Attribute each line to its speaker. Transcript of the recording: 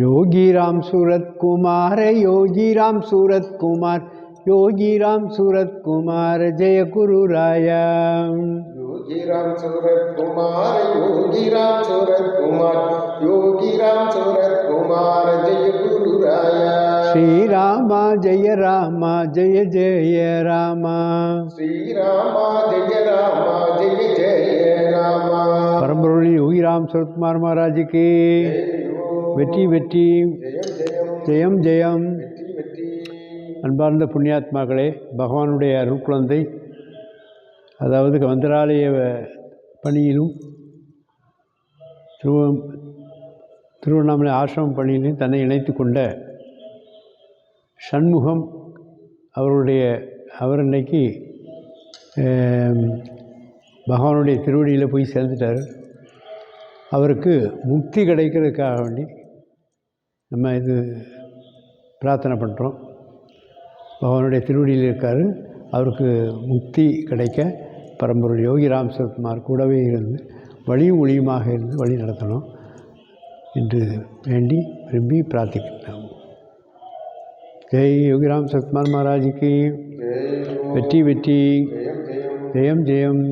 Speaker 1: योगी राम सूरत कुमार योगी राम सूरत कुमार योगी राम सूरत कुमार जय गुरु राया
Speaker 2: योगी राम सूरत कुमार योगी राम सूरत कुमार योगी राम सूरत कुमार जय गुरु राया
Speaker 1: श्री रामा। जय रामा जय जय रामा।
Speaker 2: श्री रामा जय रामा जय जय रामा
Speaker 1: परम योगी राम सूरत कुमार महाराज की வெற்றி வெற்றி.
Speaker 2: ஜெயம் ஜெயம்.
Speaker 1: அன்பார்ந்த புண்ணியாத்மாக்களே பகவானுடைய அருட்குழந்தை அதாவது மந்திராலய பணியிலும் திரு திருவண்ணாமலை ஆசிரமம் பணியிலும் தன்னை இணைத்து கொண்ட சண்முகம் அவருடைய அவர் இன்னைக்கு பகவானுடைய திருவடியில் போய் சேர்ந்துட்டார். அவருக்கு முக்தி கிடைக்கிறதுக்காக வேண்டி நம்ம இது பிரார்த்தனை பண்ணுறோம் பகவானுடைய திருவடியில் இருக்கார். அவருக்கு முக்தி கிடைக்க பரம்பொருள் யோகி ராம் சரத்குமார் கூடவே இருந்து வழியும் ஒளியுமாக இருந்து வழி நடத்தணும் என்று வேண்டி விரும்பி பிரார்த்திக்கின்றோம். ஜெய் யோகிராம் சரத்குமார் மகாராஜுக்கு. வெற்றி வெற்றி.
Speaker 2: ஜெயம் ஜெயம்.